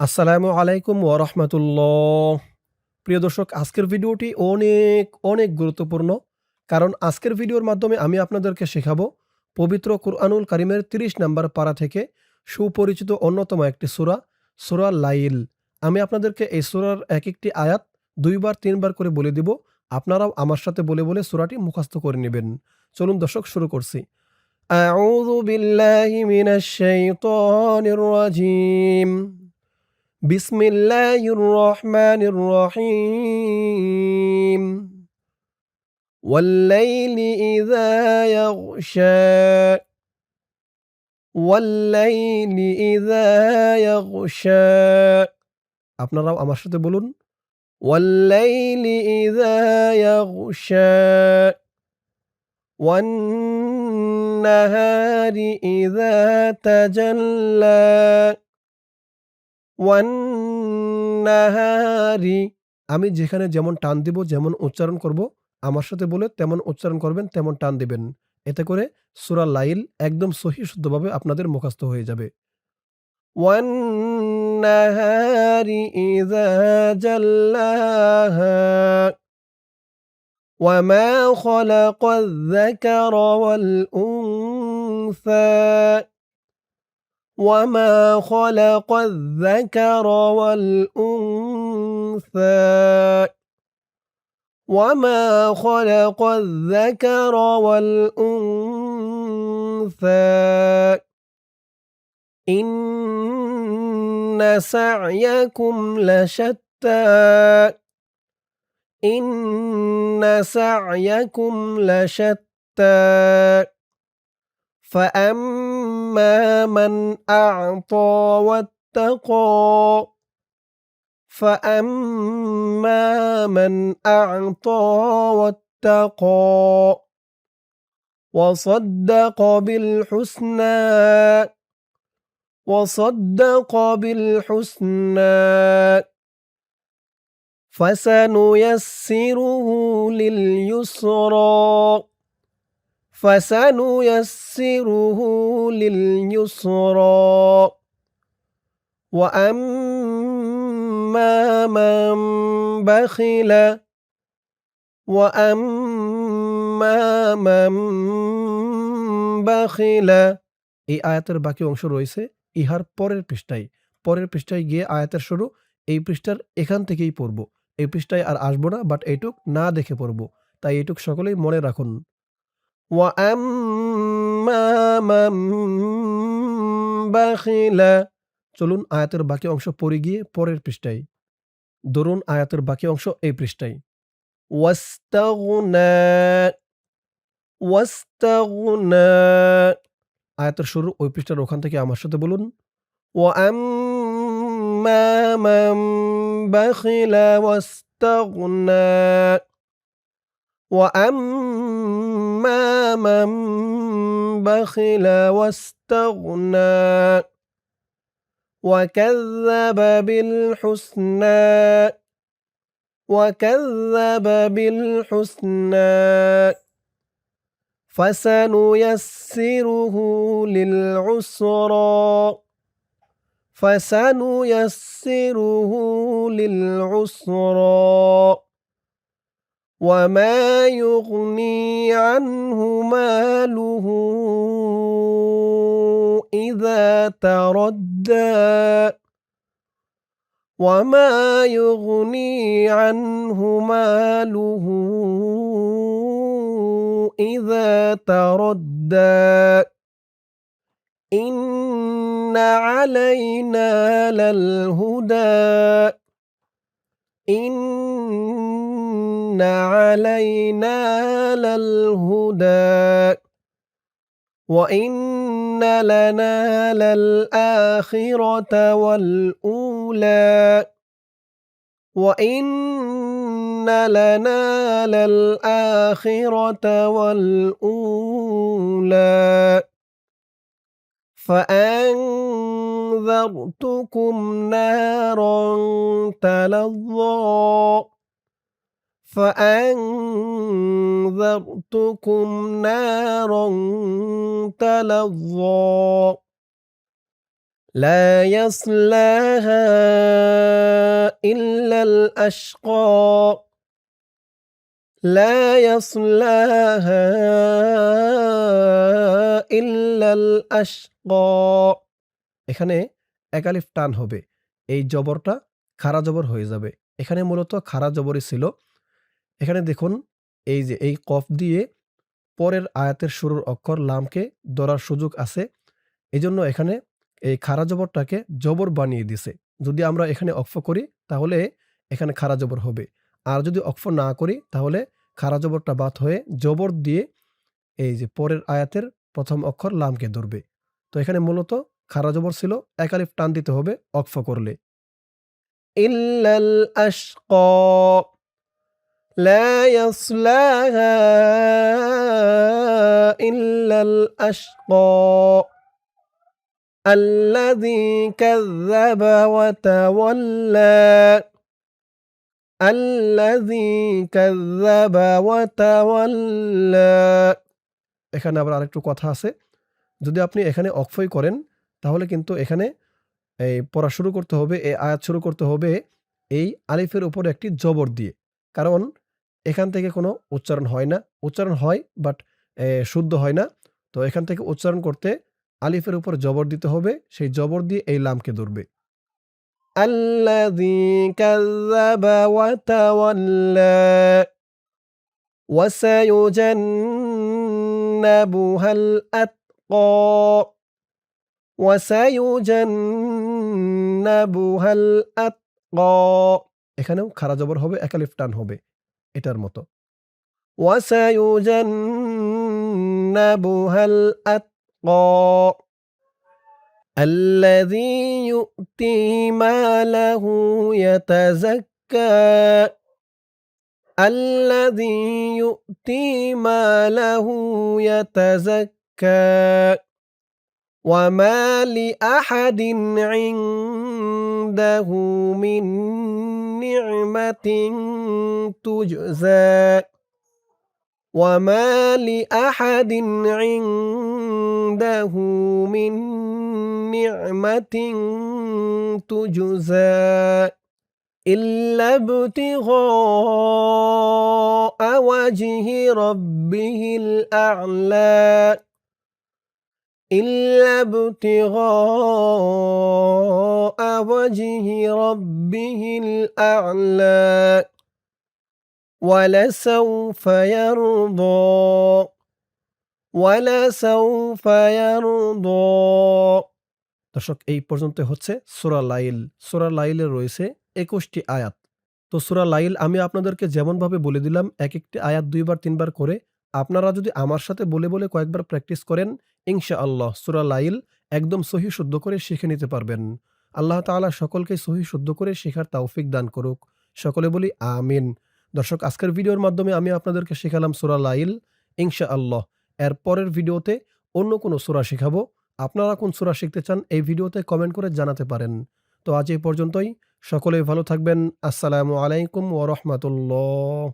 আসসালামু আলাইকুম ওয়ারহমাতুল্লাহ। প্রিয় দর্শক আজকের ভিডিওটি অনেক, অনেক গুরুত্বপূর্ণ। কারণ আজকের ভিডিওর মাধ্যমে আমি আপনাদেরকে শেখাবো পবিত্র কুরআনুল কারিমের ৩০ নাম্বার পারা থেকে সুপরিচিত অন্যতম একটি সূরা, সূরা লাইল। আমি আপনাদেরকে এই সূরার একেকটি আয়াত দুইবার তিনবার করে বলে দিব। আপনারাও আমার সাথে বলে, বলে সূরাটি মুখস্থ করে নেবেন চলুন দর্শক শুরু করছি। আউযু বিল্লাহি মিনাশ শাইতানির রাজিম। বিসমিল্লাহির রহমানির রহিম। والليل إذا يغشى والليل إذا يغشى আপনারাও আমার সাথে বলুন والليل إذا يغشى والنهار إذا تجلى ওয়ান্নাহারি আমি যেখানে যেমন টান দিব, যেমন উচ্চারণ করব, আমার সাথে বলে তেমন উচ্চারণ করবেন, তেমন টান দিবেন। এতে করে সূরা লাইল একদম সহিহ শুদ্ধভাবে আপনাদের মুখস্থ হয়ে যাবে। ওয়ান্নাহারি ইযা জাল্লাহা وما خلق الذكر والأنثى وما خلق الذكر والأنثى وما خلق الذكر والأنثى إن سعيكم لشتى إن سعيكم لشتى فأما من أعطى واتقى فأما من أعطى واتقى وصدق بالحسنى وصدق بالحسنى فسنيسره لليسرى فسنيسره لليسرى وأما من بخل وأما من بخل এই আয়াতের বাকি অংশ রয়েছে ইহার পরের পৃষ্ঠায়। পরের পৃষ্ঠায় গিয়ে আয়াতের শুরু এই পৃষ্ঠার এখান থেকেই পড়ব। এই পৃষ্ঠায় আর আসব না বাট এইটুক না দেখে পড়ব। তাই এইটুক সকলেই মনে রাখুন। চলুন আয়াতের বাকি অংশ পড়ে গিয়ে পরের পৃষ্ঠায়। ধরুন আয়াতের বাকি অংশ এই পৃষ্ঠায়। আয়াতের শুরু ওই পৃষ্ঠার ওখান থেকে আমার সাথে বলুন। ও বাখিলা ওয়াস্তাগুনা وأما من بخل واستغنى وكذب بالحسنى وكذب بالحسنى فسنيسره للعسرى فسنيسره للعسرى وما يغني عنه ماله إذا تردى وما يغني عنه ماله إذا تردى إن علينا للهدى إن علينا للهدى. وإن لنا للآخرة والأولى. وإن لنا للآخرة والأولى. فأنذرتكم نارا تلظى. فأنذرتكم نارا تلظى لا يصلاها إلا الأشقى لا يصلاها إلا الأشقى এখানে একালিফ টান হবে এই জবরটা খাড়া জবর হয়ে যাবে এখানে মূলত খাড়া জবরই ছিল এখানে দেখুন, এই যে, এই কফ দিয়ে পরের আয়াতের শুরুর অক্ষর লামকে ধরার সুযোগ আছে। এজন্য এখানে এই খাড়া জবরটাকে জবর বানিয়ে দিছে। যদি আমরা এখানে অক্ফ করি, তাহলে এখানে খাড়া জবর হবে। আর যদি অক্ফ না করি, তাহলে খাড়া জবরটা বাদ হয়ে জবর দিয়ে এই যে, পরের আয়াতের প্রথম অক্ষর লামকে ধরবে। তো এখানে মূলত খাড়া জবর ছিল একালিফ টান দিতে হবে অক্ফ করলে। ইল্লাল আশকা لا يصلاها إلا الأشقى الذي كذب وتولى الذي كذب وتولى এখানে আবার আরেকটু কথা আছে যদি আপনি এখানে অক্ষয় করেন তাহলে কিন্তু এখানে এই পড়া শুরু করতে হবে এই আয়াত শুরু করতে হবে এই আলিফের উপর একটি জবর দিয়ে কারণ এখান থেকে কোনো উচ্চারণ হয় না উচ্চারণ হয় বাট শুদ্ধ হয় না তো এখান থেকে উচ্চারণ করতে আলিফের উপর জবর দিতে হবে সেই জবর দিয়ে এই লামকে ধরবে الذي كذب وتولى وسيجنبها الأتقى وسيجنبها الأتقى এখানেও খারা জবর হবে একালিফ টান হবে এটার মতো وسيجنبها الأتقى الذي يؤتي ماله يتزكى الذي يؤتي ماله يتزكى وما لأحد عنده من نعمة تجزى وما لأحد عنده من نعمة تجزى إلا ابتغاء وجه ربه الأعلى إلا ابتغاء وجه ربه الأعلى ولسوف يرضى ولسوف يرضى দর্শক এই পর্যন্ত হচ্ছে সুরা লাইল সুরা লাইলে রয়েছে একুশটি আয়াত তো সুরা লাইল আমি আপনাদেরকে যেমনভাবে বলে দিলাম এক একটি আয়াত দুইবার তিনবার করে আপনারা যদি আমার সাথে বলে বলে কয়েকবার প্র্যাকটিস করেন ইনশা আল্লাহ সুরা লাইল একদম সহি শুদ্ধ করে শিখে নিতে পারবেন। আল্লাহ তাআলা সকলকে সহি শুদ্ধ করে শেখার তাওফিক দান করুক। সকলে বলি আমিন। দর্শক, আজকের ভিডিওর মাধ্যমে আমি আপনাদেরকে শেখালাম সুরা লাইল ইনশা আল্লাহ এর পরের ভিডিওতে অন্য কোনো সুরা শেখাবো। আপনারা কোন সুরা শিখতে চান এই ভিডিওতে কমেন্ট করে জানাতে পারেন। তো আজ এই পর্যন্তই। সকলেই ভালো থাকবেন। আসসালামু আলাইকুম ওরহমতুল্লাহ